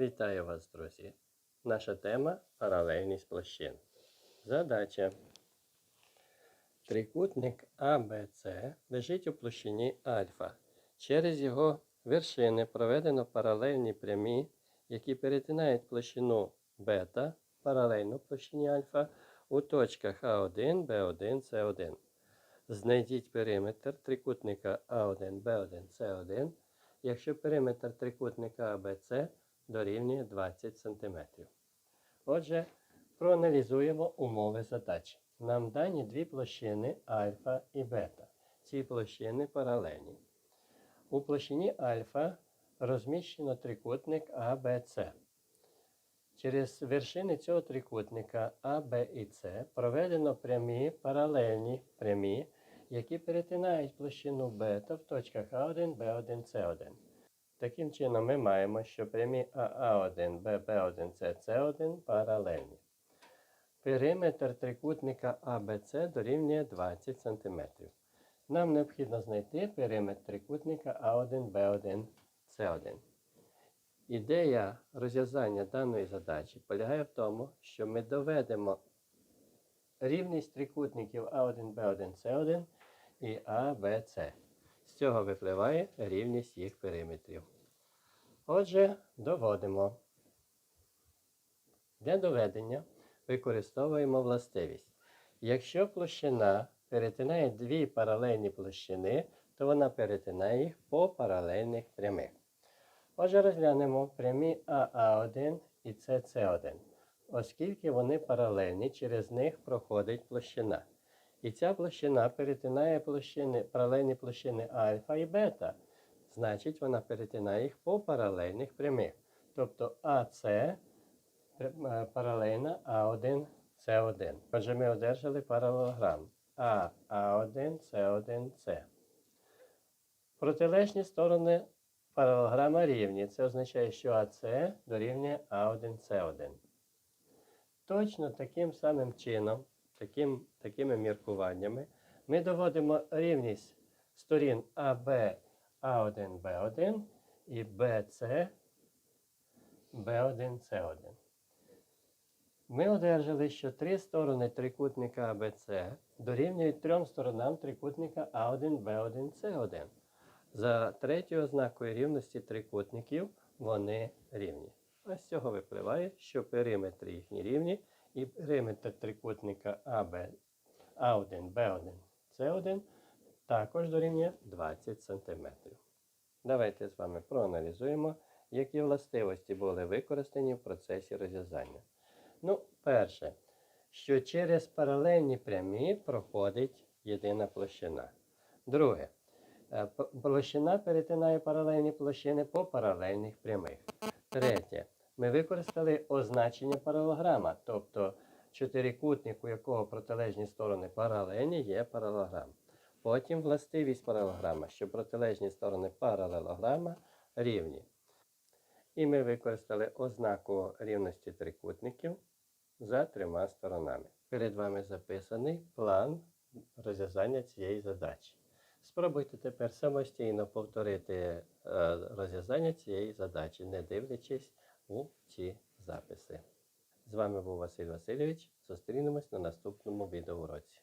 Вітаю вас, друзі! Наша тема паралельність площин. Задача. Трикутник АБЦ лежить у площині альфа. Через його вершини проведено паралельні прямі, які перетинають площину бета паралельно площині альфа у точках А1, Б1, С1. Знайдіть периметр трикутника А1, Б1, С1, якщо периметр трикутника АБЦ дорівнює 20 см. Отже, проаналізуємо умови задачі. Нам дані дві площини альфа і бета. Ці площини паралельні. У площині альфа розміщено трикутник АБЦ. Через вершини цього трикутника А, Б і С проведено прямі паралельні прямі, які перетинають площину бета в точках А1, Б1, С1. Таким чином, ми маємо, що прямі АА1, ББ1, СС1 паралельні. Периметр трикутника АБЦ дорівнює 20 см. Нам необхідно знайти периметр трикутника А1, Б1, С1. Ідея розв'язання даної задачі полягає в тому, що ми доведемо рівність трикутників А1, Б1, С1 і АБЦ. З цього випливає рівність їх периметрів. Отже, доводимо. Для доведення використовуємо властивість. Якщо площина перетинає дві паралельні площини, то вона перетинає їх по паралельних прямих. Отже, розглянемо прямі АА1 і СС1, оскільки вони паралельні, через них проходить площина. І ця площина перетинає площини, паралельні площини альфа і бета. Значить, вона перетинає їх по паралельних прямих. Тобто АС е, паралельна А1, С1. Отже, ми одержали паралелограм А, А1, С1, С. Протилежні сторони паралелограма рівні. Це означає, що АС дорівнює А1, С1. Точно таким самим чином таким, такими міркуваннями ми доводимо рівність сторін АБ А1, Б1 і БЦ Б1, С1. Ми одержали, що три сторони трикутника АБЦ дорівнюють трьом сторонам трикутника А1, Б1, С1. За третьою ознакою рівності трикутників вони рівні. А з цього випливає, що периметри їхні рівні і периметр трикутника АБ, А1, Б1, С1 також дорівнює 20 см. Давайте з вами проаналізуємо, які властивості були використані в процесі розв'язання. Ну, перше, що через паралельні прямі проходить єдина площина. Друге, е, площина перетинає паралельні площини по паралельних прямих. Третє. Ми використали означення паралограма, тобто чотирикутник, у якого протилежні сторони паралельні, є паралограм. Потім властивість паралограма, що протилежні сторони паралелограма рівні. І ми використали ознаку рівності трикутників за трьома сторонами. Перед вами записаний план розв'язання цієї задачі. Спробуйте тепер самостійно повторити е, розв'язання цієї задачі, не дивлячись у ці записи. З вами був Василь Васильович. Зустрінемось на наступному відеоуроці.